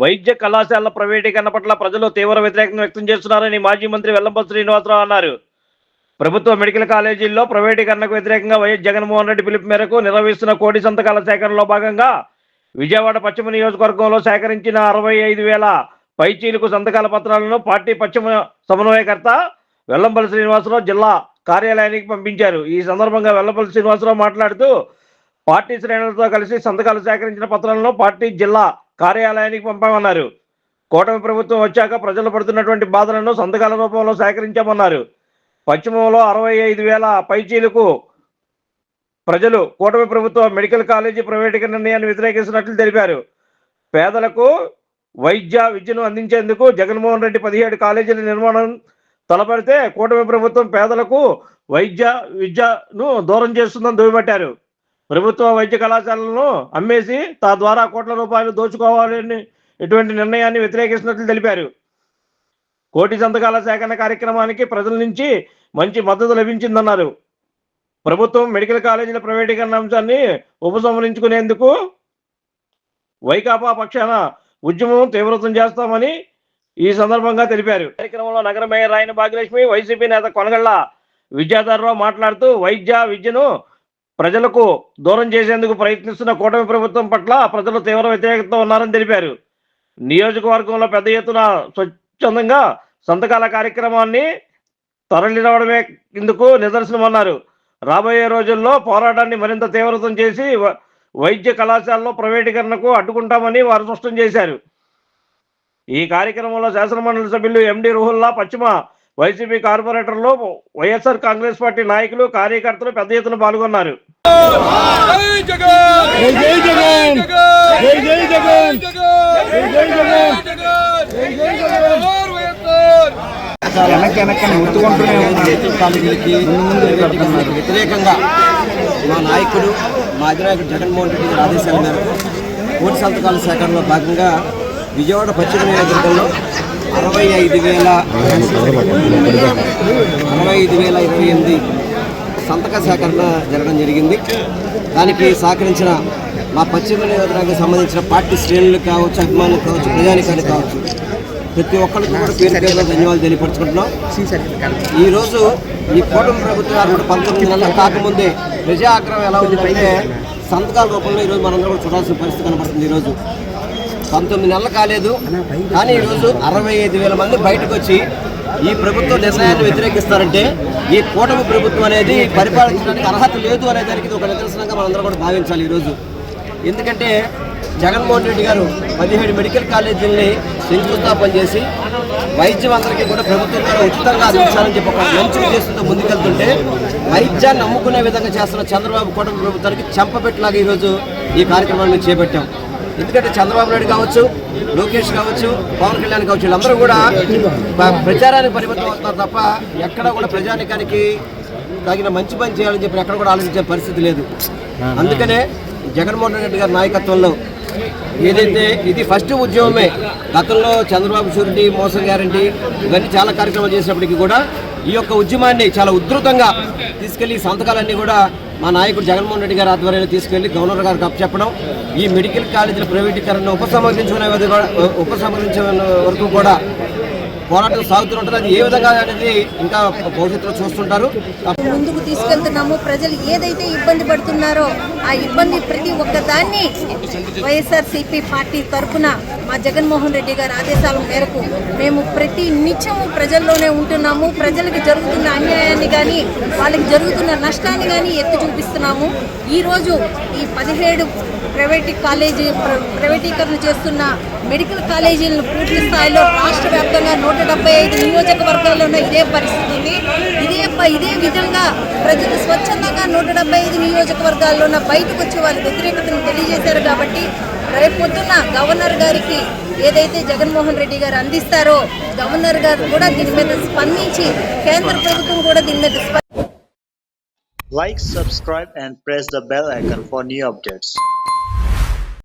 వైద్య కళాశాలల ప్రైవేటీకరణ పట్ల ప్రజలు తీవ్ర వ్యతిరేకత వ్యక్తం చేస్తున్నారని మాజీ మంత్రి వెల్లంపల్లి శ్రీనివాసరావు అన్నారు. ప్రభుత్వ మెడికల్ కాలేజీల్లో ప్రైవేటీకరణకు వ్యతిరేకంగా వైఎస్ జగన్మోహన్ రెడ్డి పిలుపు మేరకు నిర్వహిస్తున్న కోటి సంతకాల సేకరణలో భాగంగా విజయవాడ పశ్చిమ నియోజకవర్గంలో సేకరించిన అరవై ఐదు వేల పైచీలకు సంతకాల పత్రాలను పార్టీ పశ్చిమ సమన్వయకర్త వెల్లంపల్లి శ్రీనివాసరావు జిల్లా కార్యాలయానికి పంపించారు. ఈ సందర్భంగా వెల్లంపల్లి శ్రీనివాసరావు మాట్లాడుతూ పార్టీ శ్రేణులతో కలిసి సంతకాలు సేకరించిన పత్రాలను పార్టీ జిల్లా కార్యాలయానికి పంపామన్నారు. కూటమి ప్రభుత్వం వచ్చాక ప్రజలు పడుతున్నటువంటి బాధలను సంతకాల రూపంలో సేకరించామన్నారు. పశ్చిమంలో అరవై ఐదు వేల పైచీలకు ప్రజలు కూటమి ప్రభుత్వ మెడికల్ కాలేజీ ప్రైవేటీకరణ నిర్ణయాన్ని వ్యతిరేకిస్తున్నట్లు తెలిపారు. పేదలకు వైద్య విద్యను అందించేందుకు జగన్మోహన్ రెడ్డి పదిహేడు కాలేజీల నిర్మాణం తలపడితే కూటమి ప్రభుత్వం పేదలకు వైద్య విద్యను దూరం చేస్తుందని దుయ్యబట్టారు ప్రభుత్వ వైద్య కళాశాలను అమ్మేసి తద్వారా కోట్ల రూపాయలు దోచుకోవాలని ఎటువంటి నిర్ణయాన్ని వ్యతిరేకిస్తున్నట్లు తెలిపారు. కోటి సంతకాల సేకరణ కార్యక్రమానికి ప్రజల నుంచి మంచి మద్దతు లభించిందన్నారు. ప్రభుత్వం మెడికల్ కాలేజీల ప్రైవేటీకరణ అంశాన్ని ఉపసంహరించుకునేందుకు వైకాపా పక్షాన ఉద్యమం తీవ్రతం చేస్తామని ఈ సందర్భంగా తెలిపారు. కార్యక్రమంలో నగర మేయర్ రాయన భాగ్యలక్ష్మి వైసీపీ నేత కొనగళ్ళ విద్యాధరరావు మాట్లాడుతూ వైద్య విద్యను ప్రజలకు దూరం చేసేందుకు ప్రయత్నిస్తున్న కూటమి ప్రభుత్వం పట్ల ప్రజలు తీవ్ర వ్యతిరేకతతో ఉన్నారని తెలిపారు. నియోజకవర్గంలో పెద్ద ఎత్తున స్వచ్ఛందంగా సంతకాల కార్యక్రమాన్ని తరలిరవడమే ఇందుకు నిదర్శనమన్నారు. రాబోయే రోజుల్లో పోరాటాన్ని మరింత తీవ్రతం చేసి వైద్య కళాశాలలో ప్రైవేటీకరణకు అడ్డుకుంటామని వారు స్పష్టం చేశారు. ఈ కార్యక్రమంలో శాసనమండలి సభ్యులు ఎండి రుహుల్లా పశ్చిమ వైసీపీ కార్పొరేటర్లు వైఎస్ఆర్ కాంగ్రెస్ పార్టీ నాయకులు కార్యకర్తలు పెద్ద ఎత్తున పాల్గొన్నారు. జై జగన్ జై జై జగన్ జై జై జగన్ జై జై జగన్ జై జై జగన్ వైఎస్ఆర్ వెనక్కి వెనక్కి ముట్టుకుంటూనే ఉన్నారు కాలేజీలకి వ్యతిరేకంగా మా నాయకుడు మా అధినాయకుడు జగన్మోహన్ రెడ్డి గారి ఆదేశాల మేరకు కోటి సంతకాల సేకరణలో భాగంగా విజయవాడ పశ్చిమ నియోజకవర్గంలో అరవై ఐదు వేల అరవై ఐదు వేల ఇరవై ఎనిమిది సంతక సేకరణ జరగడం జరిగింది. దానికి సహకరించిన మా పశ్చిమ నియోజకవర్గానికి సంబంధించిన పార్టీ శ్రేణులు కావచ్చు అభిమానులు కావచ్చు ప్రజానికానికి కావచ్చు ప్రతి ఒక్కరికి కూడా పేరు పేరున ధన్యవాదాలు తెలియపరచుకుంటున్నాం. ఈరోజు ఈ కూటమి ప్రభుత్వం కూడా పంతొమ్మిది నెలల కాకముందే ప్రజా ఆగ్రహం ఎలా ఉందంటే సంతకాల రూపంలో ఈరోజు మనందరం కూడా చూడాల్సిన పరిస్థితి కనబడుతుంది ఈరోజు. పంతొమ్మిది నెలలు కాలేదు కానీ ఈరోజు అరవై ఐదు వేల మంది బయటకు వచ్చి ఈ ప్రభుత్వ నిర్ణయాన్ని వ్యతిరేకిస్తారంటే ఈ కూటమి ప్రభుత్వం అనేది పరిపాలించడానికి అర్హత లేదు అనే దానికి ఒక నిదర్శనంగా మనందరం కూడా భావించాలి ఈరోజు. ఎందుకంటే జగన్మోహన్ రెడ్డి గారు పదిహేడు మెడికల్ కాలేజీలని శంకుస్థాపన చేసి వైద్యం అందరికీ కూడా ప్రభుత్వం ద్వారా ఉచితంగా అందించాలని చెప్పి ఒక మంచి ఉద్దేశంతో ముందుకెళ్తుంటే వైద్యాన్ని నమ్ముకునే విధంగా చేస్తున్న చంద్రబాబు కూటమి ప్రభుత్వానికి చెంపపెట్టలాగా ఈరోజు ఈ కార్యక్రమాన్ని చేపట్టాం. ఎందుకంటే చంద్రబాబు నాయుడు కావచ్చు లోకేష్ కావచ్చు పవన్ కళ్యాణ్ కావచ్చు వీళ్ళందరూ కూడా ప్రచారానికి పరిమితం అవుతున్నారు తప్ప ఎక్కడ కూడా ప్రజానికానికి తగిన మంచి పని చేయాలని చెప్పి ఎక్కడ కూడా ఆలోచించే పరిస్థితి లేదు. అందుకనే జగన్మోహన్ రెడ్డి గారి నాయకత్వంలో ఏదైతే ఇది ఫస్ట్ ఉద్యమమే గతంలో చంద్రబాబు షూరిటీ మోసం గ్యారంటీ ఇవన్నీ చాలా కార్యక్రమాలు చేసినప్పటికీ కూడా ఈ యొక్క ఉద్యమాన్ని చాలా ఉధృతంగా తీసుకెళ్ళి సంతకాలన్నీ కూడా మా నాయకుడు జగన్మోహన్ రెడ్డి గారి ఆధ్వర్యంలో తీసుకెళ్ళి గవర్నర్ గారికి అప్పచెప్పడం ఈ మెడికల్ కాలేజీల ప్రైవేటీకరణను ఉపసంహరించుకునే కూడా- ఉపసంహరించే వరకు కూడా పోరాటం సాగుతుంటుంది అది ఏ విధంగా అనేది ఇంకా భవిష్యత్తులో చూస్తుంటారు. ముందుకు తీసుకెళ్తున్నాము. ప్రజలు ఏదైతే ఇబ్బంది పడుతున్నారో ఆ ఇబ్బంది ప్రతి ఒక్క దాన్ని వైఎస్ఆర్సీపీ పార్టీ తరఫున మా జగన్మోహన్ రెడ్డి గారి ఆదేశాల మేరకు మేము ప్రతి నిత్యము ప్రజల్లోనే ఉంటున్నాము. ప్రజలకు జరుగుతున్న అన్యాయాన్ని కానీ వాళ్ళకి జరుగుతున్న నష్టాన్ని కానీ ఎత్తి చూపిస్తున్నాము. ఈరోజు ఈ పదిహేడు ప్రైవేట్ కాలేజీ ప్ర- ప్రైవేటీకరణ చేస్తున్న మెడికల్ కాలేజీలను పూర్తి స్థాయిలో రాష్ట్ర వ్యాప్తంగా నూట డెబ్బై ఐదు నియోజకవర్గాల్లో ఉన్న ఇదే పరిస్థితి ఉంది ఇదే ఇదే విధంగా ప్రజలు స్వచ్ఛందంగా నూట డెబ్బై ఐదు నియోజకవర్గాల్లో ఉన్న బయటకు వచ్చి వాళ్ళ వ్యతిరేకతను తెలియజేశారు కాబట్టి రేపు పొద్దున్న గవర్నర్ గారికి ఏదైతే జగన్మోహన్ రెడ్డి గారు అందిస్తారో గవర్నర్ గారు కూడా దీని మీద స్పందించి కేంద్ర ప్రభుత్వం కూడా దీని మీద స్పందించి Like, subscribe, and press the bell icon for new updates.